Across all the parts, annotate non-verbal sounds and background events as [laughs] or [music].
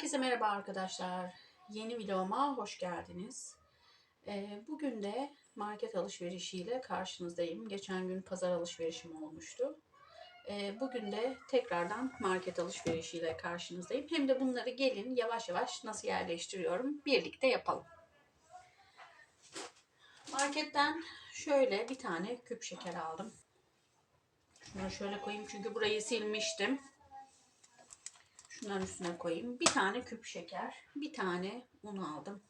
Herkese merhaba arkadaşlar. Yeni vloguma hoş geldiniz. Ee, bugün de market alışverişiyle karşınızdayım. Geçen gün pazar alışverişim olmuştu. Ee, bugün de tekrardan market alışverişiyle karşınızdayım. Hem de bunları gelin yavaş yavaş nasıl yerleştiriyorum birlikte yapalım. Marketten şöyle bir tane küp şeker aldım. Şunu şöyle koyayım çünkü burayı silmiştim. Şunların üstüne koyayım. Bir tane küp şeker. Bir tane un aldım.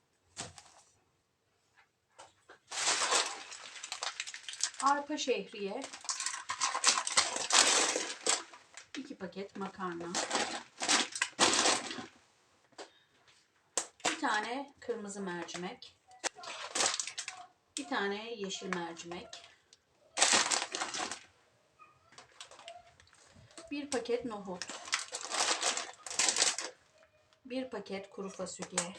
Arpa şehriye. iki paket makarna. Bir tane kırmızı mercimek. Bir tane yeşil mercimek. Bir paket nohut. Bir paket kuru fasulye.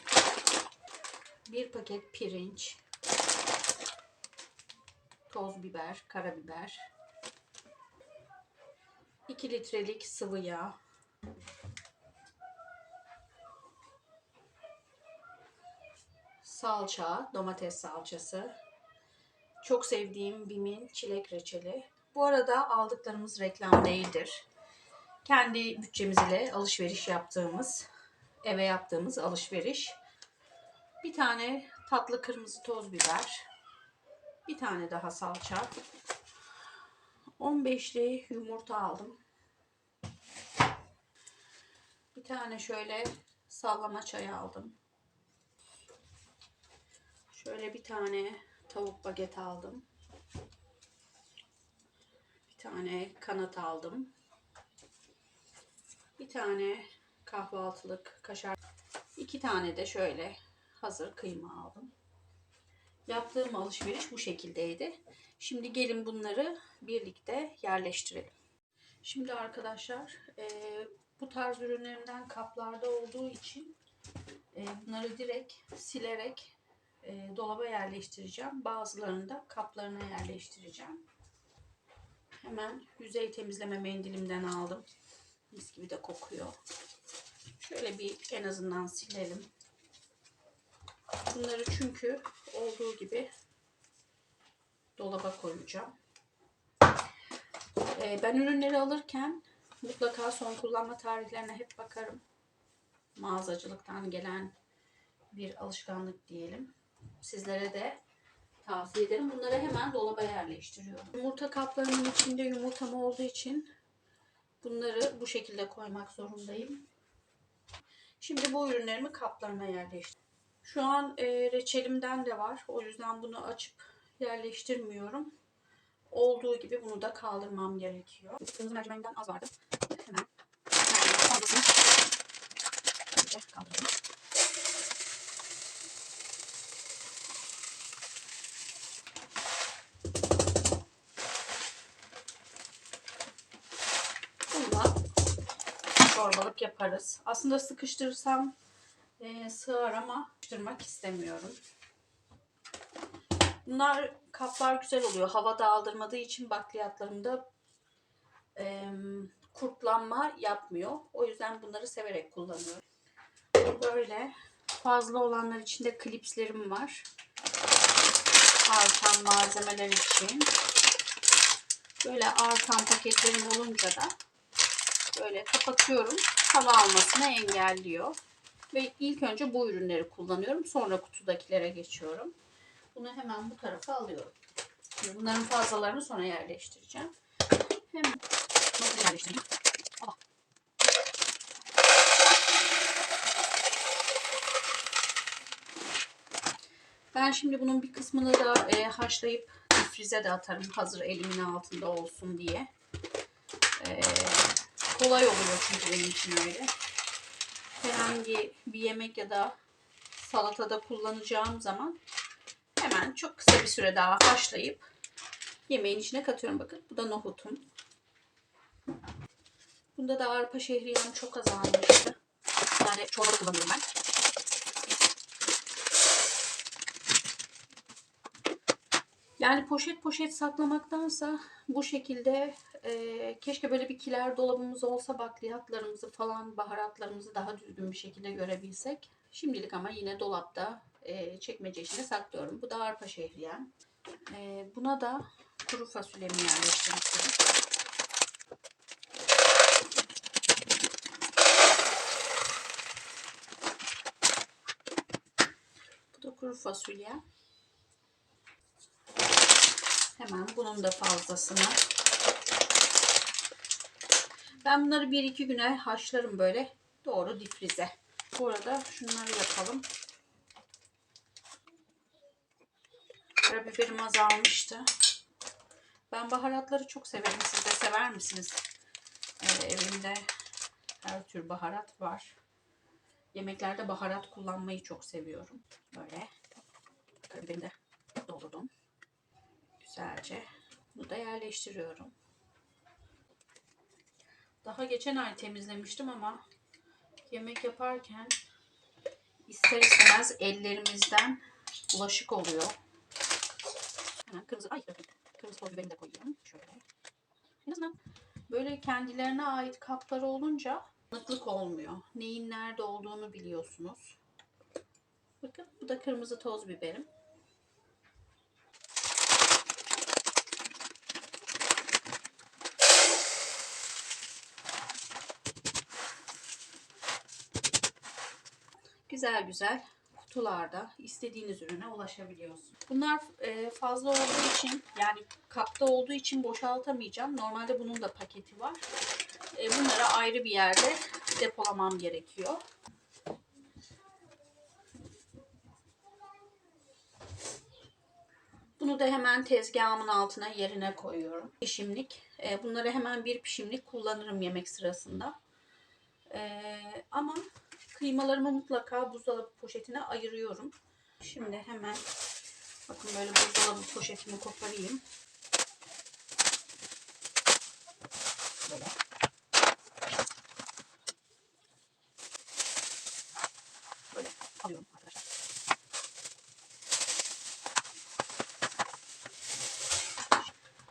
Bir paket pirinç. Toz biber, karabiber. 2 litrelik sıvı yağ. Salça, domates salçası. Çok sevdiğim Bim'in çilek reçeli. Bu arada aldıklarımız reklam değildir. Kendi bütçemiz ile alışveriş yaptığımız eve yaptığımız alışveriş. Bir tane tatlı kırmızı toz biber. Bir tane daha salça. 15'li yumurta aldım. Bir tane şöyle sallama çay aldım. Şöyle bir tane tavuk baget aldım. Bir tane kanat aldım. Bir tane kahvaltılık kaşar. İki tane de şöyle hazır kıyma aldım. Yaptığım alışveriş bu şekildeydi. Şimdi gelin bunları birlikte yerleştirelim. Şimdi arkadaşlar e, bu tarz ürünlerimden kaplarda olduğu için e, bunları direkt silerek e, dolaba yerleştireceğim. Bazılarını da kaplarına yerleştireceğim. Hemen yüzey temizleme mendilimden aldım. Mis gibi de kokuyor. Şöyle bir en azından silelim. Bunları çünkü olduğu gibi dolaba koyacağım. Ee, ben ürünleri alırken mutlaka son kullanma tarihlerine hep bakarım. Mağazacılıktan gelen bir alışkanlık diyelim. Sizlere de tavsiye ederim. Bunları hemen dolaba yerleştiriyorum. Yumurta kaplarının içinde yumurtam olduğu için bunları bu şekilde koymak zorundayım. Şimdi bu ürünlerimi kaplarına yerleştirdim. Şu an e, reçelimden de var. O yüzden bunu açıp yerleştirmiyorum. Olduğu gibi bunu da kaldırmam gerekiyor. Kırmızı mercimeğinden az vardı. Hemen fazlasını kaldıralım. Çorbalık yaparız. Aslında sıkıştırırsam e, sığar ama sıkıştırmak istemiyorum. Bunlar kaplar güzel oluyor. Hava dağıldırmadığı için bakliyatlarımda e, kurtlanma yapmıyor. O yüzden bunları severek kullanıyorum. Böyle fazla olanlar içinde klipslerim var. Artan malzemeler için. Böyle artan paketlerim olunca da böyle kapatıyorum. Hava almasını engelliyor. Ve ilk önce bu ürünleri kullanıyorum. Sonra kutudakilere geçiyorum. Bunu hemen bu tarafa alıyorum. Şimdi bunların fazlalarını sonra yerleştireceğim. Hemen nasıl yerleştireyim? Ah. Ben şimdi bunun bir kısmını da e, haşlayıp frize de atarım. Hazır elimin altında olsun diye. E, kolay oluyor çünkü benim için öyle. Herhangi bir yemek ya da salatada kullanacağım zaman hemen çok kısa bir süre daha haşlayıp yemeğin içine katıyorum. Bakın bu da nohutum. Bunda da arpa şehriyem çok azalmıştı. Yani çorbada kullanıyorum ben. Yani poşet poşet saklamaktansa bu şekilde e, keşke böyle bir kiler dolabımız olsa bakliyatlarımızı falan baharatlarımızı daha düzgün bir şekilde görebilsek. Şimdilik ama yine dolapta e, çekmece içinde saklıyorum. Bu da arpa şehriyem. E, buna da kuru fasulyemi yerleştirmek istedim. Bu da kuru fasulye. Hemen bunun da fazlasını. Ben bunları bir iki güne haşlarım böyle. Doğru difrize. Bu arada şunları yapalım. Karabiberim azalmıştı. Ben baharatları çok severim. Siz de sever misiniz? Ee, evimde her tür baharat var. Yemeklerde baharat kullanmayı çok seviyorum. Böyle. Karabiberimi de doldurdum. Güzelce. Bunu da yerleştiriyorum. Daha geçen ay temizlemiştim ama yemek yaparken ister istemez ellerimizden bulaşık oluyor. Hemen kırmızı, ay bakın, kırmızı toz biberimi de koyayım. Şöyle. En azından böyle kendilerine ait kapları olunca tanıklık olmuyor. Neyin nerede olduğunu biliyorsunuz. Bakın bu da kırmızı toz biberim. Güzel güzel kutularda istediğiniz ürüne ulaşabiliyorsunuz. Bunlar e, fazla olduğu için yani kapta olduğu için boşaltamayacağım. Normalde bunun da paketi var. E, bunları ayrı bir yerde depolamam gerekiyor. Bunu da hemen tezgahımın altına yerine koyuyorum. Pişimlik. E, bunları hemen bir pişimlik kullanırım yemek sırasında. Ama kıymalarımı mutlaka buzdolabı poşetine ayırıyorum. Şimdi hemen bakın böyle buzdolabı poşetimi koparayım. Böyle. Böyle alıyorum arkadaşlar.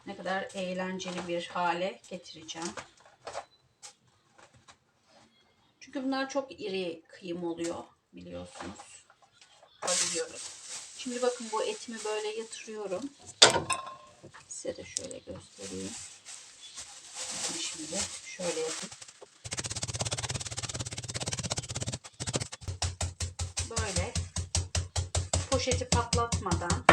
Ne kadar eğlenceli bir hale getireceğim. Çünkü bunlar çok iri kıyım oluyor biliyorsunuz. Biliyoruz. Şimdi bakın bu etimi böyle yatırıyorum. Size de şöyle göstereyim. Şimdi şöyle yapayım. Böyle poşeti patlatmadan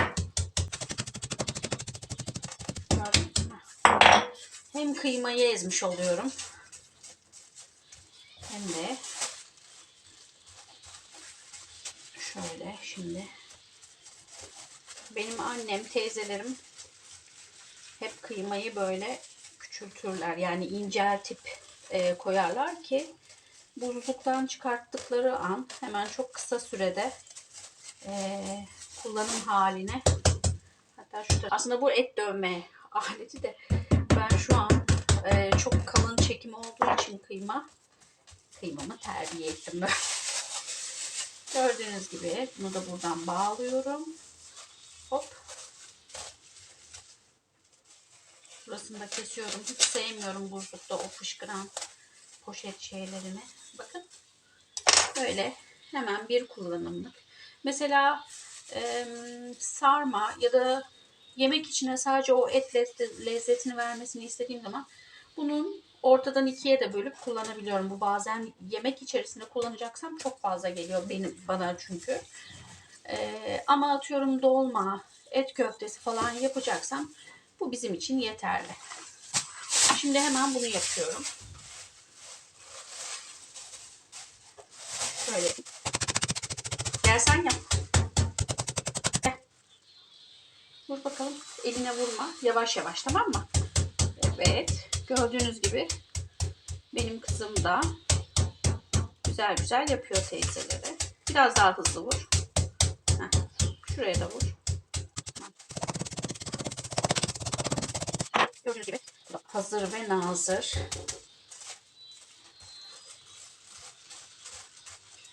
hem kıymayı ezmiş oluyorum hem de şöyle şimdi benim annem teyzelerim hep kıymayı böyle küçültürler yani inceltip e, koyarlar ki buzluktan çıkarttıkları an hemen çok kısa sürede e, kullanım haline hatta şu aslında bu et dövme [laughs] aleti de ben şu an e, çok kalın çekim olduğu için kıyma kıymamı terbiye ettim böyle. Gördüğünüz gibi bunu da buradan bağlıyorum. Hop. Burasını da kesiyorum. Hiç sevmiyorum buzlukta o fışkıran poşet şeylerini. Bakın. Böyle hemen bir kullanımlık. Mesela e, sarma ya da yemek içine sadece o et lezzetini vermesini istediğim zaman bunun ortadan ikiye de bölüp kullanabiliyorum. Bu bazen yemek içerisinde kullanacaksam çok fazla geliyor benim bana çünkü. Ee, ama atıyorum dolma, et köftesi falan yapacaksam bu bizim için yeterli. Şimdi hemen bunu yapıyorum. Şöyle. Gelsen yap. Gel. Vur bakalım. Eline vurma. Yavaş yavaş tamam mı? Evet. Gördüğünüz gibi benim kızım da güzel güzel yapıyor teyzeleri. Biraz daha hızlı vur. Heh, şuraya da vur. Gördüğünüz gibi hazır ve nazır.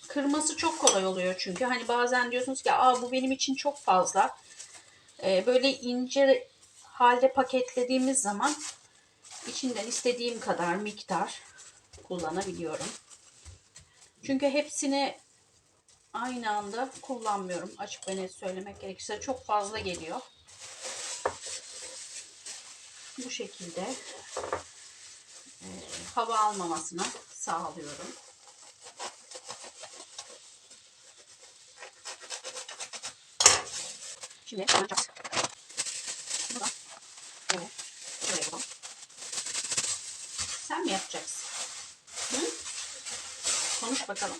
Kırması çok kolay oluyor çünkü. Hani bazen diyorsunuz ki Aa, bu benim için çok fazla. Ee, böyle ince halde paketlediğimiz zaman içinden istediğim kadar miktar kullanabiliyorum. Çünkü hepsini aynı anda kullanmıyorum. Açık ve net söylemek gerekirse çok fazla geliyor. Bu şekilde e, hava almamasını sağlıyorum. Şimdi yapacağız? Bunu da böyle şuraya yapalım. Sen mi yapacaksın? Hı? Bakalım.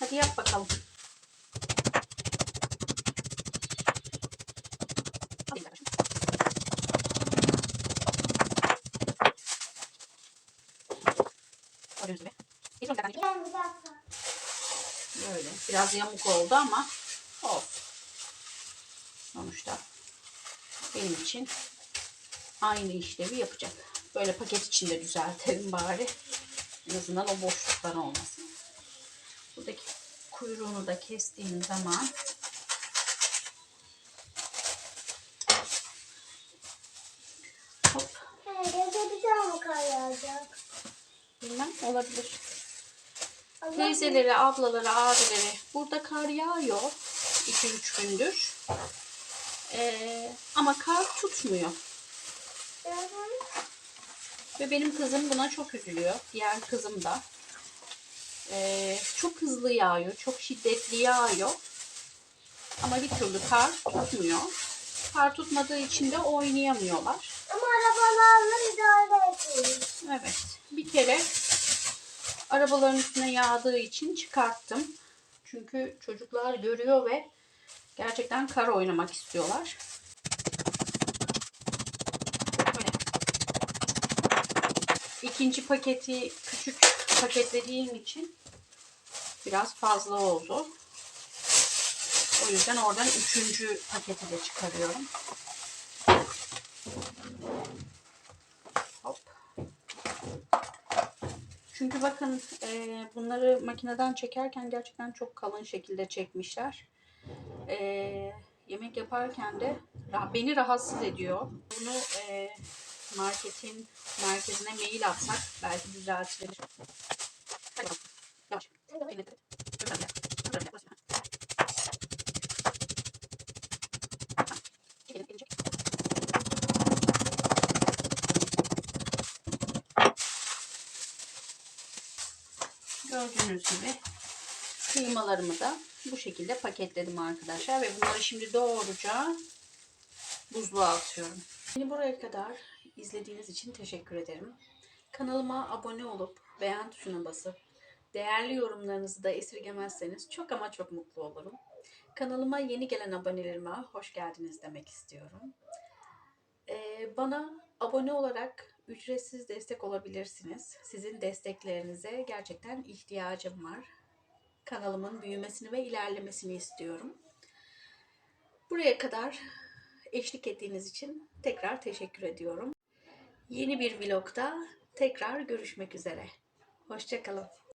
Hadi yap bakalım. Böyle. Biraz yamuk oldu ama olsun. Sonuçta benim için aynı işlevi yapacak. Böyle paket içinde düzeltelim bari. En azından o boşluklar olmasın. Buradaki kuyruğunu da kestiğim zaman hop Gece bir daha mı kar yağacak? bilmem olabilir. Allah Teyzeleri, ablaları, abileri burada kar yağıyor 2-3 gündür. Ee, ama kar tutmuyor. bilir. Ve benim kızım buna çok üzülüyor. Diğer kızım da. Ee, çok hızlı yağıyor. Çok şiddetli yağıyor. Ama bir türlü kar tutmuyor. Kar tutmadığı için de oynayamıyorlar. Ama arabalarla idare ediyoruz. Evet. Bir kere arabaların üstüne yağdığı için çıkarttım. Çünkü çocuklar görüyor ve gerçekten kar oynamak istiyorlar. İkinci paketi küçük paketlediğim için biraz fazla oldu. O yüzden oradan üçüncü paketi de çıkarıyorum. Hop. Çünkü bakın e, bunları makineden çekerken gerçekten çok kalın şekilde çekmişler. E, yemek yaparken de beni rahatsız ediyor. Bunu e, marketin merkezine mail atsak belki düzeltilir. Gördüğünüz gibi kıymalarımı da bu şekilde paketledim arkadaşlar ve bunları şimdi doğruca buzluğa atıyorum. Beni buraya kadar izlediğiniz için teşekkür ederim. Kanalıma abone olup beğen tuşuna basıp değerli yorumlarınızı da esirgemezseniz çok ama çok mutlu olurum. Kanalıma yeni gelen abonelerime hoş geldiniz demek istiyorum. Ee, bana abone olarak ücretsiz destek olabilirsiniz. Sizin desteklerinize gerçekten ihtiyacım var. Kanalımın büyümesini ve ilerlemesini istiyorum. Buraya kadar eşlik ettiğiniz için tekrar teşekkür ediyorum. Yeni bir vlogda tekrar görüşmek üzere. Hoşçakalın.